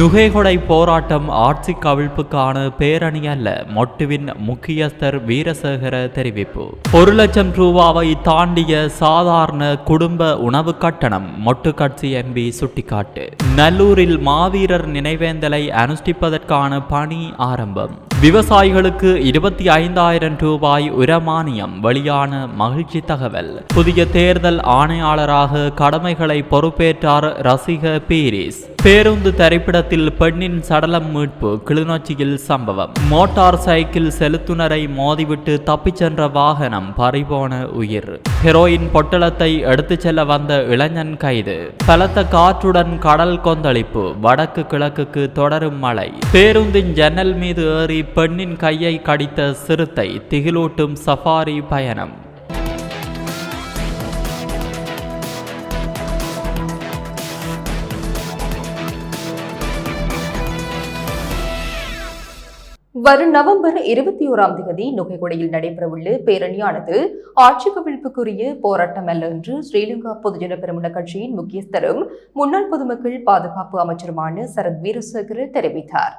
நுகைகொடை போராட்டம் ஆட்சி கவிழ்ப்புக்கான பேரணி அல்ல மொட்டுவின் முக்கியஸ்தர் வீரசேகர தெரிவிப்பு. ஒரு லட்சம் ரூபாவை தாண்டிய சாதாரண குடும்ப உணவு கட்டணம் மொட்டு கட்சி எம்பி சுட்டிக்காட்டு. நல்லூரில் மாவீரர் நினைவேந்தலை அனுஷ்டிப்பதற்கான பணி ஆரம்பம். விவசாயிகளுக்கு இருபத்தி ஐந்தாயிரம் ரூபாய் உரமானியம் வெளியான மகிழ்ச்சி தகவல். புதிய தேர்தல் ஆணையாளராக கடமைகளை பொறுப்பேற்றார் ரசிக பீரிஸ். பேருந்து திரைப்படத்தில் பெண்ணின் சடலம் மீட்பு கிளிநொச்சியில் சம்பவம். மோட்டார் சைக்கிள் செலுத்துனரை மோதிவிட்டு தப்பிச் சென்ற வாகனம் பறிபோன உயிர். ஹெரோயின் பொட்டலத்தை எடுத்துச் செல்ல வந்த இளைஞன் கைது. பலத்த காற்றுடன் கடல் கொந்தளிப்பு வடக்கு கிழக்குக்கு தொடரும் மழை. பேருந்தின் ஜன்னல் மீது ஏறி பெண்ணின் கையை கடித்த சிறுத்தை திகிலூட்டும் சஃபாரி பயணம். வரும் நவம்பர் இருபத்தி ஓராம் தேதி நுகைகுடையில் நடைபெறவுள்ள பேரணியானது ஆட்சி கவிழ்ப்புக்குரிய போராட்டம் அல்ல என்று ஸ்ரீலங்கா பொதுஜன பெருமன கட்சியின் முக்கியஸ்தரும் முன்னாள் பொதுமக்கள் பாதுகாப்பு அமைச்சருமான சரத் வீரசேகர தெரிவித்தார்.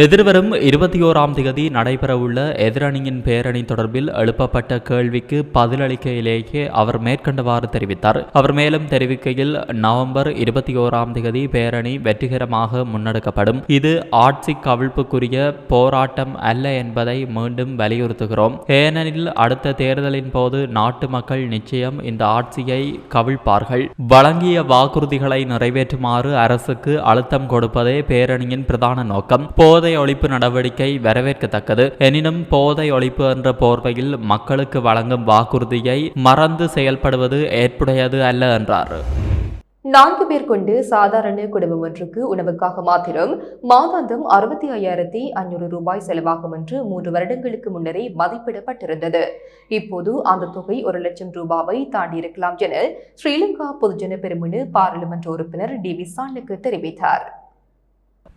எதிர்வரும் இருபத்தி ஓராம் தேதி நடைபெறவுள்ள எதிரணியின் பேரணி தொடர்பில் எழுப்பப்பட்ட கேள்விக்கு பதிலளிக்கையிலேயே அவர் மேற்கண்டவாறு தெரிவித்தார். அவர் மேலும் தெரிவிக்கையில் நவம்பர் இருபத்தி ஓராம் தேதி பேரணி வெற்றிகரமாக முன்னெடுக்கப்படும். இது ஆட்சி கவிழ்ப்புக்குரிய போராட்டம் அல்ல என்பதை மீண்டும் வலியுறுத்துகிறோம். ஏனெனில் அடுத்த தேர்தலின் போது நாட்டு மக்கள் நிச்சயம் இந்த ஆட்சியை கவிழ்ப்பார்கள். வழங்கிய வாக்குறுதிகளை நிறைவேற்றுமாறு அரசுக்கு அழுத்தம் கொடுப்பதே பேரணியின் பிரதான நோக்கம். போது ஒழிப்பு நடவடிக்கை வரவேற்கத்தக்கது. எனினும் போதை ஒழிப்பு என்ற போர்வையில் மக்களுக்கு வழங்கும் வாக்குறுதியை மறந்து செயல்படுவது ஏற்புடையது அல்ல என்றார். நான்கு பேர் கொண்டு சாதாரண குடும்பம் ஒன்றுக்கு உணவுக்காக மாத்திரம் மாதாந்தம் அறுபத்தி ஐயாயிரத்தி ஐநூறு ரூபாய் செலவாகும் என்று மூன்று வருடங்களுக்கு முன்னரே மதிப்பிடப்பட்டிருந்தது. இப்போது அந்த தொகை ஒரு லட்சம் ரூபாவை தாண்டியிருக்கலாம் என ஸ்ரீலங்கா பொதுஜன பெருமனு பாராளுமன்ற உறுப்பினர் டி வி விசானுக்கு தெரிவித்தார்.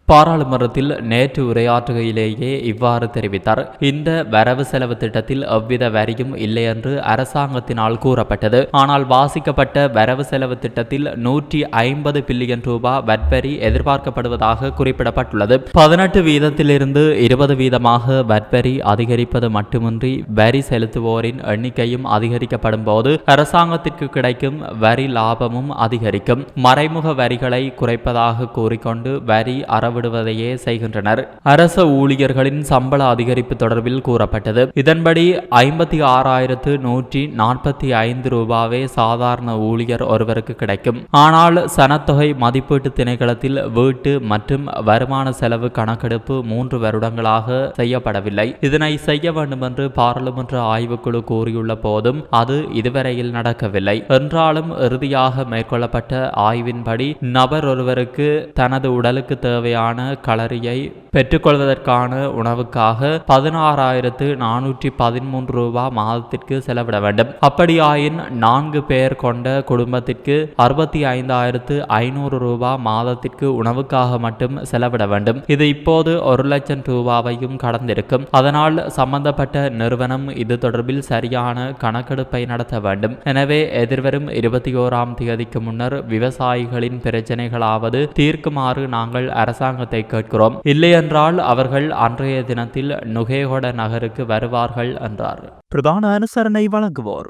பாராளுமன்றத்தில் நேற்று உரையாற்றுகையிலேயே இவ்வாறு தெரிவித்தார். இந்த வரவு செலவு திட்டத்தில் எவ்வித வரியும் இல்லை என்று அரசாங்கத்தினால் கூறப்பட்டது. ஆனால் வாசிக்கப்பட்ட வரவு செலவு திட்டத்தில் நூற்றி ஐம்பது பில்லியன் ரூபாய் வட்வரி எதிர்பார்க்கப்படுவதாக குறிப்பிடப்பட்டுள்ளது. பதினெட்டு வீதத்திலிருந்து இருபது வீதமாக வட்வரி அதிகரிப்பது மட்டுமின்றி வரி செலுத்துவோரின் எண்ணிக்கையும் அதிகரிக்கப்படும் போது அரசாங்கத்திற்கு கிடைக்கும் வரி லாபமும் அதிகரிக்கும். மறைமுக வரிகளை குறைப்பதாக கூறிக்கொண்டு வரி அறவு விடுவதையே செய்கின்றனர். அரச ஊழியர்களின் சம்பள அதிகரிப்பு தொடர்பில் கூறப்பட்டது. இதன்படி ஐம்பத்தி ஆறாயிரத்து நூற்றி நாற்பத்தி ஐந்து ரூபாவே சாதாரண ஊழியர் ஒருவருக்கு கிடைக்கும். ஆனால் சனத்தொகை மதிப்பீட்டு திணைக்களத்தில் வீட்டு மற்றும் வருமான செலவு கணக்கெடுப்பு மூன்று வருடங்களாக செய்யப்படவில்லை. இதனை செய்ய வேண்டும் என்று பாராளுமன்ற ஆய்வுக்குழு கூறியுள்ள போதும் அது இதுவரையில் நடக்கவில்லை. என்றாலும் இறுதியாக மேற்கொள்ளப்பட்ட ஆய்வின்படி நபர் ஒருவருக்கு தனது உடலுக்கு தேவையான தேவையான களரியை பெற்றுக்கொள்வதற்கான உணவுக்காக பதினாறாயிரத்து நானூற்றி பதிமூன்று ரூபாய் மாதத்திற்கு செலவிட வேண்டும். அப்படியாயின் நான்கு பேர் கொண்ட குடும்பத்திற்கு அறுபத்தி ஐந்தாயிரத்து ஐநூறு ரூபாய் மாதத்திற்கு உணவுக்காக மட்டும் செலவிட வேண்டும். இது இப்போது ஒரு லட்சம் ரூபாவையும் கடந்திருக்கும். அதனால் சம்பந்தப்பட்ட நிறுவனம் இது தொடர்பில் சரியான கணக்கெடுப்பை நடத்த வேண்டும். எனவே எதிர்வரும் இருபத்தி ஓராம் தேதிக்கு முன்னர் விவசாயிகளின் பிரச்சனைகளாவது தீர்க்குமாறு நாங்கள் அரசாங்க அரசாங்கத்தை கேட்கிறோம். இல்லையென்றால் அவர்கள் அன்றைய தினத்தில் நுகேகொட நகருக்கு வருவார்கள் என்றார். பிரதான அனுசரணை வழங்குவோர்.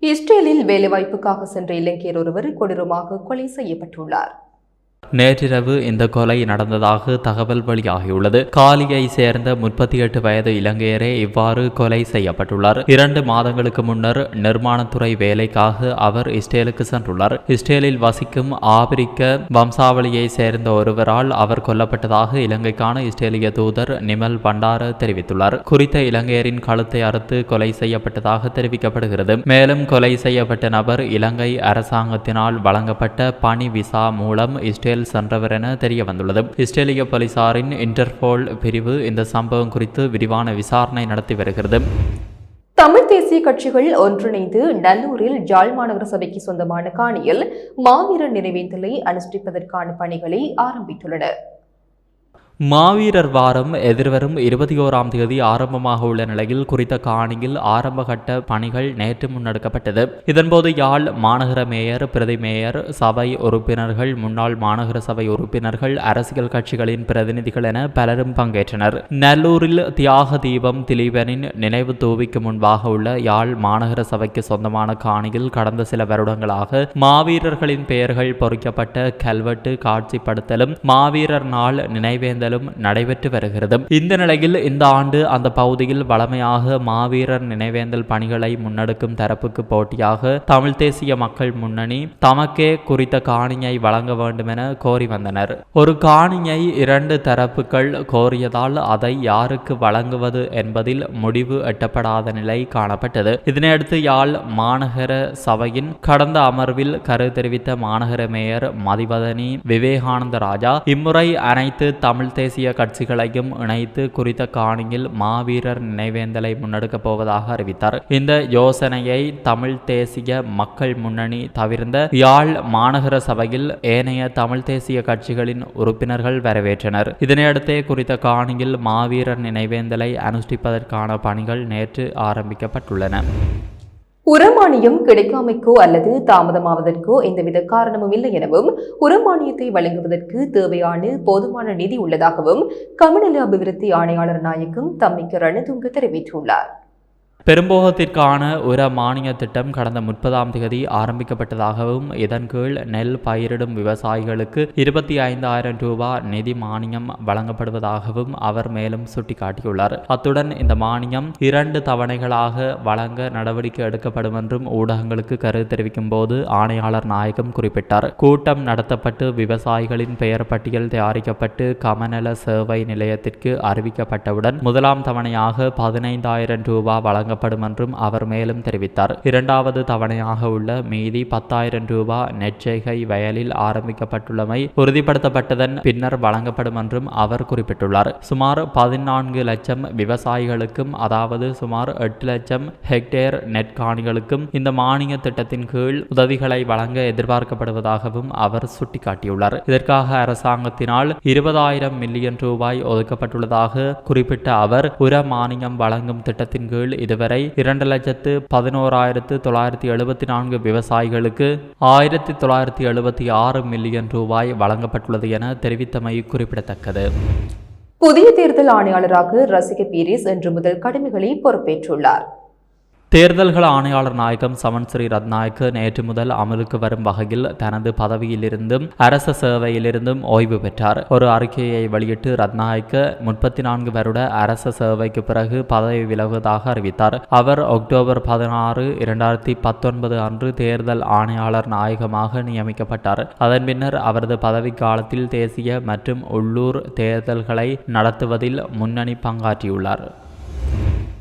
இஸ்ரேலில் வேலைவாய்ப்புக்காக சென்ற இளைஞர் ஒருவர் கொடூரமாக கொலை செய்யப்பட்டுள்ளார். நேற்றிரவு இந்த கொலை நடந்ததாக தகவல் வெளியாகியுள்ளது. காலியை சேர்ந்த முப்பத்தி எட்டு வயது இலங்கையரே இவ்வாறு கொலை செய்யப்பட்டுள்ளார். இரண்டு மாதங்களுக்கு முன்னர் நிர்மாணத்துறை வேலைக்காக அவர் இஸ்ரேலுக்கு சென்றுள்ளார். இஸ்ரேலில் வசிக்கும் ஆப்பிரிக்க வம்சாவளியை சேர்ந்த ஒருவரால் அவர் கொல்லப்பட்டதாக இலங்கைக்கான இஸ்ரேலிய தூதர் நிமல் பண்டார தெரிவித்துள்ளார். குறித்த இலங்கையரின் கழுத்தை அறுத்து கொலை செய்யப்பட்டதாக தெரிவிக்கப்படுகிறது. மேலும் கொலை செய்யப்பட்ட நபர் இலங்கை அரசாங்கத்தினால் வழங்கப்பட்ட பணி விசா மூலம் இஸ்ரேல் சென்றவர் என தெரிய வந்துள்ளது இஸ்ரேலிய போலீசாரின் இன்டர்போல் பிரிவு இந்த சம்பவம் குறித்து விரிவான விசாரணை நடத்தி வருகிறது. தமிழ் தேசிய கட்சிகள் ஒன்றிணைந்து நல்லூரில் ஜாழ் மாநகர சபைக்கு சொந்தமான காணியில் மாவீரர் நினைவேந்தலை அனுஷ்டிப்பதற்கான பணிகளை ஆரம்பித்துள்ளன மாவீரர் வாரம் எதிர்வரும் இருபத்தி ஓராம் தேதி ஆரம்பமாக உள்ள நிலையில் குறித்த காணியில் ஆரம்பகட்ட பணிகள் நேற்று முன்னெடுக்கப்பட்டது. இதன்போது யாழ் மாநகர மேயர் பிரதி மேயர் சபை உறுப்பினர்கள் முன்னாள் மாநகர சபை உறுப்பினர்கள் அரசியல் கட்சிகளின் பிரதிநிதிகள் என பலரும் பங்கேற்றனர். நல்லூரில் தியாக தீபம் திலீபனின் நினைவு தூவிக்கு முன்பாக உள்ள யாழ் மாநகர சபைக்கு சொந்தமான காணியில் கடந்த சில வருடங்களாக மாவீரர்களின் பெயர்கள் பொறிக்கப்பட்ட கல்வெட்டு காட்சிப்படுத்தலும் மாவீரர் நாள் நினைவேந்தல் நினைவேந்தலும் நடைபெற்று வருகிறது இந்த நிலையில் இந்த ஆண்டு அந்த பகுதியில் வளமையாக மாவீரர் நினைவேந்தல் பணிகளை முன்னெடுக்கும் தரப்புக்கு போட்டியாக தமிழ் தேசிய மக்கள் முன்னணி தமக்கே குறித்த காணியை வழங்க வேண்டும் என கோரி வந்தனர். ஒரு காணியை இரண்டு தரப்புகள் கோரியதால் அதை யாருக்கு வழங்குவது என்பதில் முடிவு எட்டப்படாத நிலை காணப்பட்டது. இதனையடுத்து யாழ் மாநகர சபையின் கடந்த அமர்வில் கரு தெரிவித்த மாநகர மேயர் மதிவதனி விவேகானந்த ராஜா இம்முறை அனைத்து தமிழ் தேசிய கட்சிகளையும் இணைத்து குறித்த காணியில் மாவீரர் நினைவேந்தலை முன்னெடுக்கப் போவதாக அறிவித்தார். இந்த யோசனையை தமிழ் தேசிய மக்கள் முன்னணி தவிர்ந்த யாழ் மாநகர சபையில் ஏனைய தமிழ் தேசிய கட்சிகளின் உறுப்பினர்கள் வரவேற்றனர். இதனையடுத்தே குறித்த காணியில் மாவீரர் நினைவேந்தலை அனுஷ்டிப்பதற்கான பணிகள் நேற்று ஆரம்பிக்கப்பட்டுள்ளன. உரமானியம் கிடைக்காமைக்கோ அல்லது தாமதமாவதற்கோ எந்தவித காரணமும் இல்லை எனவும் உரமானியத்தை வழங்குவதற்கு தேவையான போதுமான நிதி உள்ளதாகவும் கமநல அபிவிருத்தி ஆணையாளர் நாயகம் தம்மிக்கு ரணதுங்க தெரிவித்துள்ளார். பெரும்போகத்திற்கான உர மானிய திட்டம் கடந்த முப்பதாம் தேதி ஆரம்பிக்கப்பட்டதாகவும் இதன் கீழ் நெல் பயிரிடும் விவசாயிகளுக்கு இருபத்தி ஐந்தாயிரம் ரூபாய் நிதி மானியம் வழங்கப்படுவதாகவும் அவர் மேலும் சுட்டிக்காட்டியுள்ளார். அத்துடன் இந்த மானியம் இரண்டு தவணைகளாக வழங்க நடவடிக்கை எடுக்கப்படும் என்றும் ஊடகங்களுக்கு கருத்து தெரிவிக்கும் போது ஆணையாளர் நாயகம் குறிப்பிட்டார். கூட்டம் நடத்தப்பட்டு விவசாயிகளின் பெயர் பட்டியல் தயாரிக்கப்பட்டு கமநல சேவை நிலையத்திற்கு அறிவிக்கப்பட்டவுடன் முதலாம் தவணையாக பதினைந்தாயிரம் ரூபாய் வழங்க வழங்கப்படும் என்றும் அவர் மேலும் தெரிவித்தார். இரண்டாவது தவணையாக உள்ள மீதி பத்தாயிரம் ரூபாய் நெச்சைகை வயலில் ஆரம்பிக்கப்பட்டுள்ளமை உறுதிப்படுத்தப்பட்டதன் பின்னர் வழங்கப்படும் என்றும் அவர் குறிப்பிட்டுள்ளார். சுமார் பதினான்கு லட்சம் விவசாயிகளுக்கும் அதாவது சுமார் எட்டு லட்சம் ஹெக்டேர் நெற்காணிகளுக்கும் இந்த மானிய திட்டத்தின் கீழ் உதவிகளை வழங்க எதிர்பார்க்கப்படுவதாகவும் அவர் சுட்டிக்காட்டியுள்ளார். இதற்காக அரசாங்கத்தினால் இருபதாயிரம் மில்லியன் ரூபாய் ஒதுக்கப்பட்டுள்ளதாக குறிப்பிட்ட அவர் உர மானியம் வழங்கும் திட்டத்தின் கீழ் இது இதுவரை இரண்டு லட்சத்து பதினோராயிரத்து தொள்ளாயிரத்தி எழுபத்தி நான்கு விவசாயிகளுக்கு ஆயிரத்தி தொள்ளாயிரத்தி எழுபத்தி ஆறு மில்லியன் ரூபாய் வழங்கப்பட்டுள்ளது என தெரிவித்தமை குறிப்பிடத்தக்கது. புதிய தேர்தல் ஆணையாளராக ரசிக பீரிஸ் இன்று முதல் கடமைகளை பொறுப்பேற்றுள்ளார். தேர்தல்கள் ஆணையாளர் நாயகம் சமன் ஸ்ரீ ரத்நாயக்கு நேற்று முதல் அமலுக்கு வரும் வகையில் தனது பதவியிலிருந்தும் அரச சேவையிலிருந்தும் ஓய்வு பெற்றார். ஒரு அறிக்கையை வெளியிட்டு ரத்நாயக்க முப்பத்தி நான்கு வருட அரச சேவைக்கு பிறகு பதவி விலகுவதாக அறிவித்தார். அவர் அக்டோபர் பதினாறு இரண்டாயிரத்தி பத்தொன்பது அன்று தேர்தல் ஆணையாளர் நாயகமாக நியமிக்கப்பட்டார். அதன் பின்னர் அவரது பதவி காலத்தில் தேசிய மற்றும் உள்ளூர் தேர்தல்களை நடத்துவதில் முன்னணி பங்காற்றியுள்ளார்.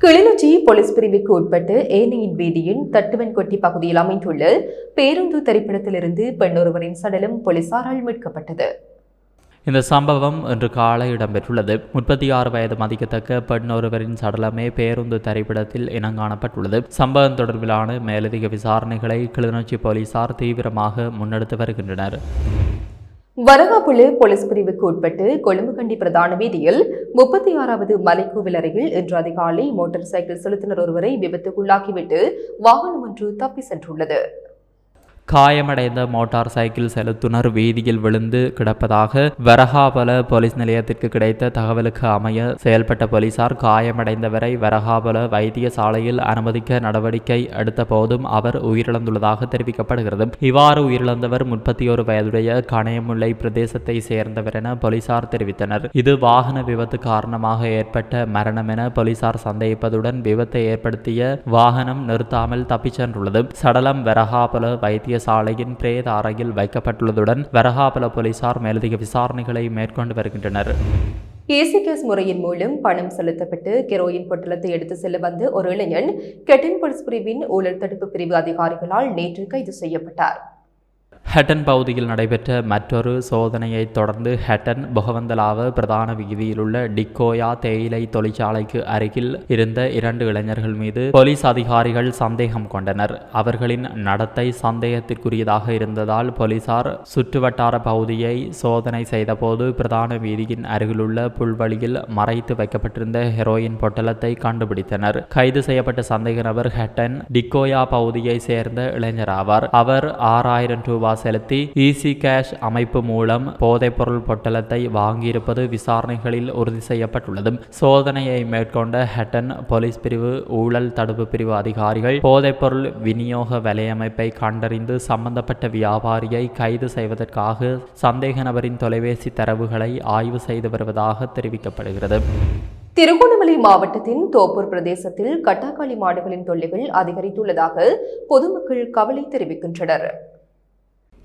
கிளிநொச்சி போலீஸ் பிரிவுக்கு உட்பட்டு ஏனையின் வீதியின் தட்டுவன்கொட்டி பகுதியில் அமைந்துள்ள பேருந்து திரைப்படத்திலிருந்து பெண்ணொருவரின் சடலம் போலீசாரால் மீட்கப்பட்டது. இந்த சம்பவம் இன்று காலை இடம்பெற்றுள்ளது. முப்பத்தி ஆறு வயது மதிக்கத்தக்க பெண் ஒருவரின் சடலமே பேருந்து திரைப்படத்தில் இனங்காணப்பட்டுள்ளது. சம்பவம் தொடர்பிலான மேலதிக விசாரணைகளை கிளிநொச்சி போலீசார் தீவிரமாக முன்னெடுத்து வருகின்றனர். வரகாப்புழு போலீஸ் பிரிவுக்கு உட்பட்டு கொழும்புகண்டி பிரதான வீதியில் முப்பத்தி ஆறாவது மலைக்கோவில் அருகில் இன்று அதிகாலை மோட்டார் சைக்கிள் செலுத்தினர் ஒருவரை விபத்துக்குள்ளாக்கிவிட்டு வாகனம் ஒன்று தப்பி சென்றுள்ளது. காயமடைந்த மோட்டார் சைக்கிள் செலுத்துனர். வீதியில் விழுந்து கிடப்பதாக வரகாபல போலீஸ் நிலையத்திற்கு கிடைத்த தகவலுக்கு அமைய செயல்பட்ட போலீசார் காயமடைந்தவரை வரகாபல வைத்தியசாலையில் அனுமதிக்க நடவடிக்கை எடுத்த போதும் அவர் உயிரிழந்துள்ளதாக தெரிவிக்கப்படுகிறது. இவ்வாறு உயிரிழந்தவர் முப்பத்தி ஒரு வயதுடைய கணையமுல்லை பிரதேசத்தை சேர்ந்தவர் என போலீசார் தெரிவித்தனர். இது வாகன விபத்து காரணமாக ஏற்பட்ட மரணம் என போலீசார் சந்தேகிப்பதுடன் விபத்தை ஏற்படுத்திய வாகனம் நிறுத்தாமல் தப்பிச் சென்றுள்ளது. சடலம் வரகாபல வைத்தியசாலையின் பிரேத அறையில் வைக்கப்பட்டுள்ளதுடன் வரகாபல போலீசார் மேலதிக விசாரணைகளை மேற்கொண்டு வருகின்றனர். ஏசி கேஸ் முறையின் மூலம் பணம் செலுத்தப்பட்டு கெரோயின் பொட்டலத்தை எடுத்து செல்ல வந்த ஒரு இளைஞன் கெட்டின் போலீஸ் பிரிவின் ஊழல் தடுப்பு பிரிவு அதிகாரிகளால் நேற்று கைது செய்யப்பட்டார். ஹட்டன் பகுதியில் நடைபெற்ற மற்றொரு சோதனையைத் தொடர்ந்து ஹட்டன் புகவந்தலாவ பிரதான வீதியில் உள்ள டிக்கோயா தேயிலை தொழிற்சாலைக்கு அருகில் இருந்த இரண்டு இளைஞர்கள் மீது போலீஸ் அதிகாரிகள் சந்தேகம் கொண்டனர். அவர்களின் நடத்தை சந்தேகத்திற்குரியதாக இருந்ததால் போலீசார் சுற்றுவட்டார பகுதியை சோதனை செய்தபோது பிரதான வீதியின் அருகிலுள்ள புல்வழியில் மறைத்து வைக்கப்பட்டிருந்த ஹெரோயின் பொட்டலத்தை கண்டுபிடித்தனர். கைது செய்யப்பட்ட சந்தேக நபர் ஹட்டன் டிக்கோயா பகுதியை சேர்ந்த இளைஞர் ஆவார். அவர் ஆறாயிரம் ரூபாய் செலுத்தி ஈசி கேஷ் அமைப்பு மூலம் போதைப்பொருள் பொட்டலத்தை வாங்கியிருப்பது விசாரணைகளில் உறுதி செய்யப்பட்டுள்ளது சோதனையை மேற்கொண்ட ஹட்டன் போலீஸ் பிரிவு ஊழல் தடுப்பு பிரிவு அதிகாரிகள் போதைப்பொருள் விநியோக வலையமைப்பை கண்டறிந்து சம்பந்தப்பட்ட வியாபாரியை கைது செய்வதற்காக சந்தேக நபரின் தொலைபேசி தரவுகளை ஆய்வு செய்து வருவதாக தெரிவிக்கப்படுகிறது. திருகோணமலை மாவட்டத்தின் தோப்பூர் பிரதேசத்தில் கட்டாக்காளி மாடுகளின் தொல்லைகள் அதிகரித்துள்ளதாக பொதுமக்கள் கவலை தெரிவிக்கின்றனர்.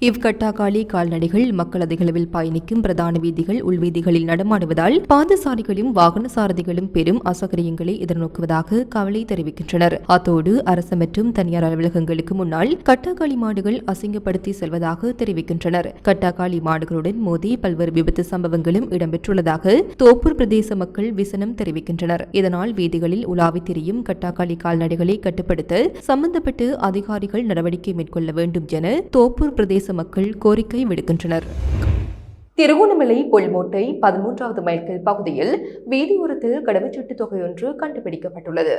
இவ்கட்டாகாலி கால்நடைகள் மக்கள் அதிகளவில் பயணிக்கும் பிரதான வீதிகள் உள்வீதிகளில் நடமாடுவதால் பாதசாரிகளும் வாகன சாரதிகளும் பெரும் அசௌகரியங்களை எதிர்நோக்குவதாக கவலை தெரிவிக்கின்றனர். அத்தோடு அரசு மற்றும் தனியார் அலுவலகங்களுக்கு முன்னால் கட்டாக்காளி மாடுகள் அசிங்கப்படுத்தி செல்வதாக தெரிவிக்கின்றனர். கட்டாக்காளி மாடுகளுடன் மோதி பல்வேறு விபத்து சம்பவங்களும் இடம்பெற்றுள்ளதாக தோப்பூர் பிரதேச மக்கள் விசனம் தெரிவிக்கின்றனர். இதனால் வீதிகளில் உலாவி திரியும் கட்டாக்காளி கால்நடைகளை கட்டுப்படுத்த சம்பந்தப்பட்டு அதிகாரிகள் நடவடிக்கை மேற்கொள்ள வேண்டும் என தோப்பூர் பிரதேச மக்கள் கோரிக்கை விடுக்கின்றனர். திருகோணமலை பொல்மோட்டை பதிமூன்றாவது மைல்கல் பகுதியில் வீதியோரத்தில் கடவுச்சீட்டு தொகையொன்று கண்டுபிடிக்கப்பட்டுள்ளது.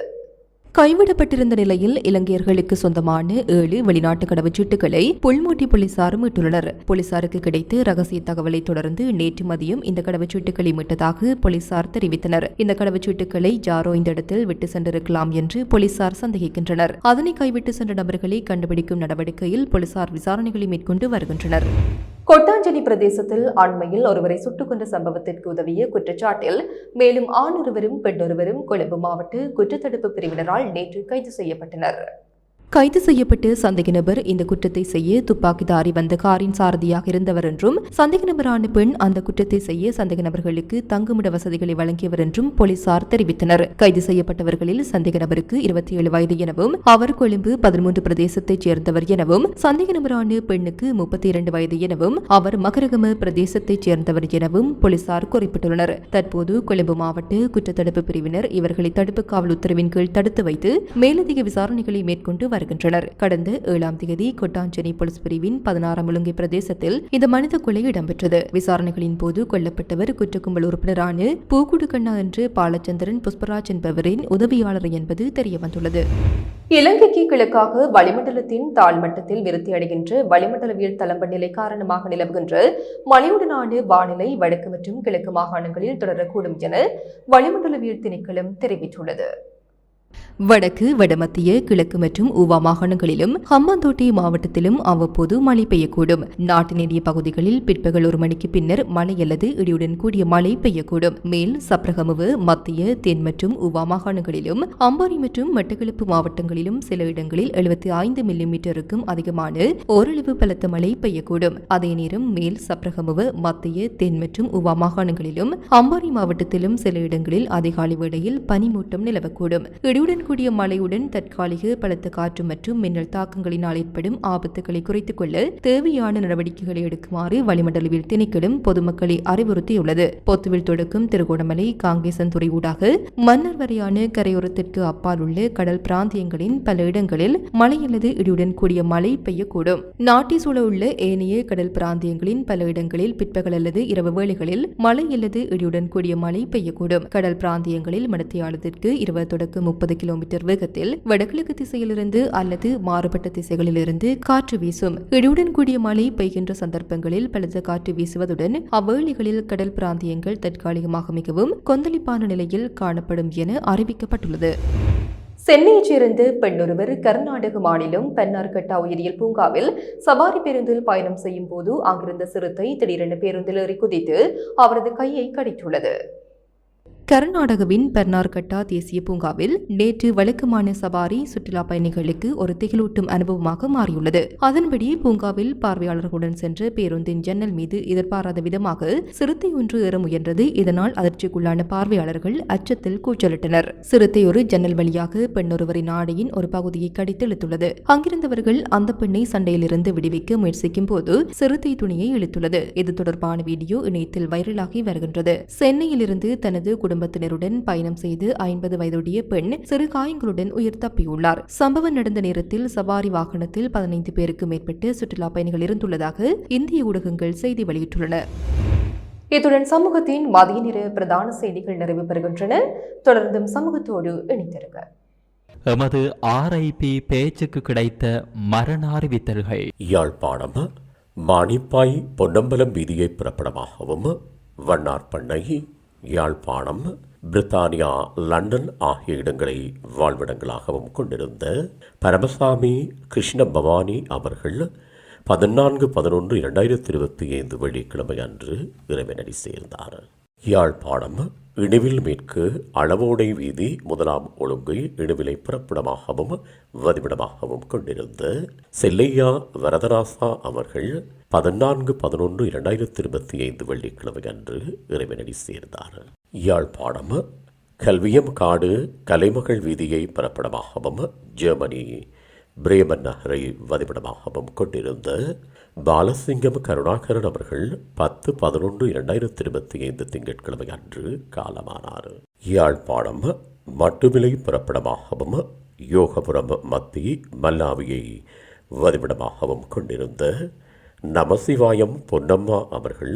கைவிடப்பட்டிருந்த நிலையில் இலங்கையர்களுக்கு சொந்தமான ஏழு வெளிநாட்டு கடவுச்சீட்டுகளை புல்மூட்டி போலீசார் மீட்டுள்ளனர். போலீசாருக்கு கிடைத்த ரகசிய தகவலை தொடர்ந்து நேற்று மதியம் இந்த கடவுச்சீட்டுகளை மீட்டதாக போலீசார் தெரிவித்தனர். இந்த கடவுச்சீட்டுகளை ஜாரோ இந்த இடத்தில் விட்டு சென்றிருக்கலாம் என்று போலீசார் சந்தேகிக்கின்றனர். அதனை கைவிட்டு சென்ற நபர்களை கண்டுபிடிக்கும் நடவடிக்கையில் போலீசார் விசாரணைகளை மேற்கொண்டு வருகின்றனர். கொட்டாஞ்சேரி பிரதேசத்தில் அண்மையில் ஒருவரை சுட்டுக் கொன்ற சம்பவத்திற்கு உதவிய குற்றச்சாட்டில் மேலும் ஆண் ஒருவரும் பெண் ஒருவரும் கொழும்பு மாவட்ட குற்றத்தடுப்பு பிரிவினரால் நேற்று கைது செய்யப்பட்டனர். கைது செய்யப்பட்டு சந்தேக நபர் இந்த குற்றத்தை செய்ய துப்பாக்கிதாரி வந்த காரின் சாரதியாக இருந்தவர் என்றும் சந்தேக நபரான பெண் அந்த குற்றத்தை செய்ய சந்தேக நபர்களுக்கு தங்குமிட வசதிகளை வழங்கியவர் என்றும் போலீசார் தெரிவித்தனர். கைது செய்யப்பட்டவர்களில் சந்தேக நபருக்கு இருபத்தி ஏழு வயது எனவும் அவர் கொழும்பு பதிமூன்று பிரதேசத்தைச் சேர்ந்தவர் எனவும் சந்தேக நபரான பெண்ணுக்கு முப்பத்தி இரண்டு வயது எனவும் அவர் மகரகம பிரதேசத்தைச் சேர்ந்தவர் எனவும் போலீசார் குறிப்பிட்டுள்ளனர். தற்போது கொழும்பு மாவட்ட குற்றத்தடுப்பு பிரிவினர் இவர்களை தடுப்பு காவல் உத்தரவின் கீழ் தடுத்து வைத்து மேலதிக விசாரணைகளை மேற்கொண்டு வர வருகின்றனர். கடந்த ஏழாம் தேதி கொட்டாஞ்சேரி போலீஸ் பிரிவின் பதினாறாம் ஒழுங்கை பிரதேசத்தில் இந்த மனித கொலை இடம்பெற்றது. விசாரணைகளின் போது கொல்லப்பட்டவர் குற்றக்கும்பல் உறுப்பினரான பூகுடுகண்ணா என்று பாலச்சந்திரன் புஷ்பராஜ் என்பவரின் உதவியாளர் என்பது தெரியவந்துள்ளது. இலங்கைக்கு கிழக்காக வளிமண்டலத்தின் தாழ்மட்டத்தில் விருத்தியடைகின்ற வளிமண்டலவியல் தளம்ப நிலை காரணமாக நிலவுகின்ற மழையுடனான வானிலை வடக்கு மற்றும் கிழக்கு மாகாணங்களில் தொடரக்கூடும் என வளிமண்டலவியல் திணைக்களம் தெரிவித்துள்ளது. வடக்கு வடமத்திய கிழக்கு மற்றும் ஊவா மாகாணங்களிலும் ஹம்பாந்தோட்டை மாவட்டத்திலும் அவ்வப்போது மழை பெய்யக்கூடும். நாட்டின் நெடிய பகுதிகளில் பிற்பகல் ஒரு மணிக்கு பின்னர் மழை அல்லது இடியுடன் கூடிய மழை பெய்யக்கூடும். மேல் சப்ரகமுவு மத்திய தென் மற்றும் ஊவா மாகாணங்களிலும் அம்பாரி மற்றும் மட்டக்களப்பு மாவட்டங்களிலும் சில இடங்களில் எழுபத்தி ஐந்து மில்லிமீட்டருக்கும் அதிகமான ஓரளவு பலத்த மழை பெய்யக்கூடும். அதே நேரம் மேல் சப்ரகமுவு மத்திய தென் மற்றும் ஊவா மாகாணங்களிலும் அம்பாரி மாவட்டத்திலும் சில இடங்களில் அதிகாலை வேளையில் பனிமூட்டம் நிலவக்கூடும். இடியுடன் கூடிய மழையுடன் தற்காலிக பலத்த காற்று மற்றும் மின்னல் தாக்கங்களினால் ஏற்படும் ஆபத்துகளை குறைத்துக் கொள்ள தேவையான நடவடிக்கைகளை எடுக்குமாறு வளிமண்டலவில் திணைக்களும் பொதுமக்களை அறிவுறுத்தியுள்ளது. பொத்துவில் தொடக்கும் திருகோணமலை காங்கேசன்துறை ஊடாக மன்னர் வரையான கரையோரத்திற்கு அப்பால் உள்ள கடல் பிராந்தியங்களின் பல இடங்களில் மழை அல்லது இடியுடன் கூடிய மழை பெய்யக்கூடும். நாட்டை சூழ உள்ள ஏனைய கடல் பிராந்தியங்களின் பல இடங்களில் பிற்பகல் அல்லது இரவு வேளைகளில் மழை அல்லது இடியுடன் கூடிய மழை பெய்யக்கூடும். கடல் பிராந்தியங்களில் மடத்தியாளத்திற்கு இருபது தொடக்க முப்பது கிலோ கிலோமீட்டர் வேகத்தில் வடகிழக்கு திசையிலிருந்து அல்லது மாறுபட்ட திசைகளிலிருந்து காற்று வீசும். இடியுடன் கூடிய மழை பெய்கின்ற சந்தர்ப்பங்களில் பலத்த காற்று வீசுவதுடன் அவ்வேளைகளில் கடல் பிராந்தியங்கள் தற்காலிகமாக மிகவும் கொந்தளிப்பான நிலையில் காணப்படும் என அறிவிக்கப்பட்டுள்ளது. சென்னையைச் சேர்ந்த பெண்ணொருவர் கர்நாடக மாநிலம் பென்னார்கட்டா உயிரியல் பூங்காவில் சவாரி பேருந்தில் பயணம் செய்யும் போது அங்கிருந்த சிறுத்தை திடீரென பேருந்தில் ஏறி குதித்து அவரது கையை கடித்துள்ளது. கர்நாடகவின் பெர்னார்கட்டா தேசிய பூங்காவில் நேற்று வழக்கமான சவாரி சுற்றுலா பயணிகளுக்கு ஒரு திகிலூட்டும் அனுபவமாக மாறியுள்ளது. அதன்படி பூங்காவில் பார்வையாளர்களுடன் சென்ற பேருந்தின் ஜன்னல் மீது எதிர்பாராத விதமாக சிறுத்தை ஒன்று ஏற முயன்றது. இதனால் அதிர்ச்சிக்குள்ளான பார்வையாளர்கள் அச்சத்தில் கூச்சலிட்டனர். சிறுத்தை ஒரு ஜன்னல் வழியாக பெண்ணொருவரின் ஆடையின் ஒரு பகுதியை கடித்து இழுத்துள்ளது அங்கிருந்தவர்கள் அந்த பெண்ணை சண்டையிலிருந்து விடுவிக்க முயற்சிக்கும் போது சிறுத்தை துணியை இழுத்துள்ளது. இது தொடர்பான வீடியோ இணையத்தில் வைரலாகி வருகின்றது. சென்னையிலிருந்து தனது குடும்பத்தினருடன் பயணம் செய்து ஐம்பது வயதுடைய பெண் சிறு காயங்களுடன் உயிர் தப்பியுள்ளார். சம்பவம் நடந்த நேரத்தில் சவாரி வாகனத்தில் பதினைந்து பேருக்கு மேற்பட்ட சுற்றுலா பயணிகள் இருந்துள்ளதாக இந்திய ஊடகங்கள் செய்தி வெளியிட்டுள்ளன. இத்துடன் சமூகத்தின் மதிய நேர பிரதான செய்திகள் நிறைவு பெறுகின்றன. தொடர்ந்தும் சமூகத்தோடு இணைந்திருக்க எமது ஆர்ஐபி பேச்சுக்கு கிடைத்த மரண அறிவித்தல்கள். யாழ்ப்பாணம் மானிப்பாய் பொன்னம்பலம் வீதியை பிறப்பிடமாகவும் வண்ணார்பண்ணை யாழ்ப்பாணம் பிரித்தானியா லண்டன் ஆகிய இடங்களை வாழ்விடங்களாகவும் கொண்டிருந்த பரமசாமி கிருஷ்ண பவானி அவர்கள் பதினான்கு பதினொன்று இரண்டாயிரத்தி இருபத்தி ஐந்து வெள்ளிக்கிழமை அன்று இறைவனடி சேர்ந்தார். யாழ்ப்பாணம் இணுவில் மேற்கு அளவோடை வீதி முதலாம் ஒழுங்கை இணுவிலை பிறப்பிடமாகவும் வதிவிடமாகவும் கொண்டிருந்த செல்லையா வரதராசா அவர்கள் பதினான்கு பதினொன்று இரண்டாயிரத்தி இருபத்தி ஐந்து வெள்ளிக்கிழமை அன்று இறைவனடி சேர்ந்தார். யாழ்ப்பாணம் கல்வியம் காடு கலைமகள் வீதியை பிறப்பிடமாகவும் ஜெர்மனி பிரேமன் நகரை வதிவிடமாகவும் கொண்டிருந்த பாலசிங்கம் கருணாகரன் அவர்கள் பத்து பதினொன்று இரண்டாயிரத்தி இருபத்தி ஐந்து திங்கட்கிழமை அன்று காலமானார். யாழ்ப்பாணம் மட்டுவிலை புறப்படமாகவும் யோகபுரம் மத்தி மல்லாவியை வதிவிடமாகவும் கொண்டிருந்த நமசிவாயம் பொன்னம்மா அவர்கள்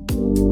Thank you.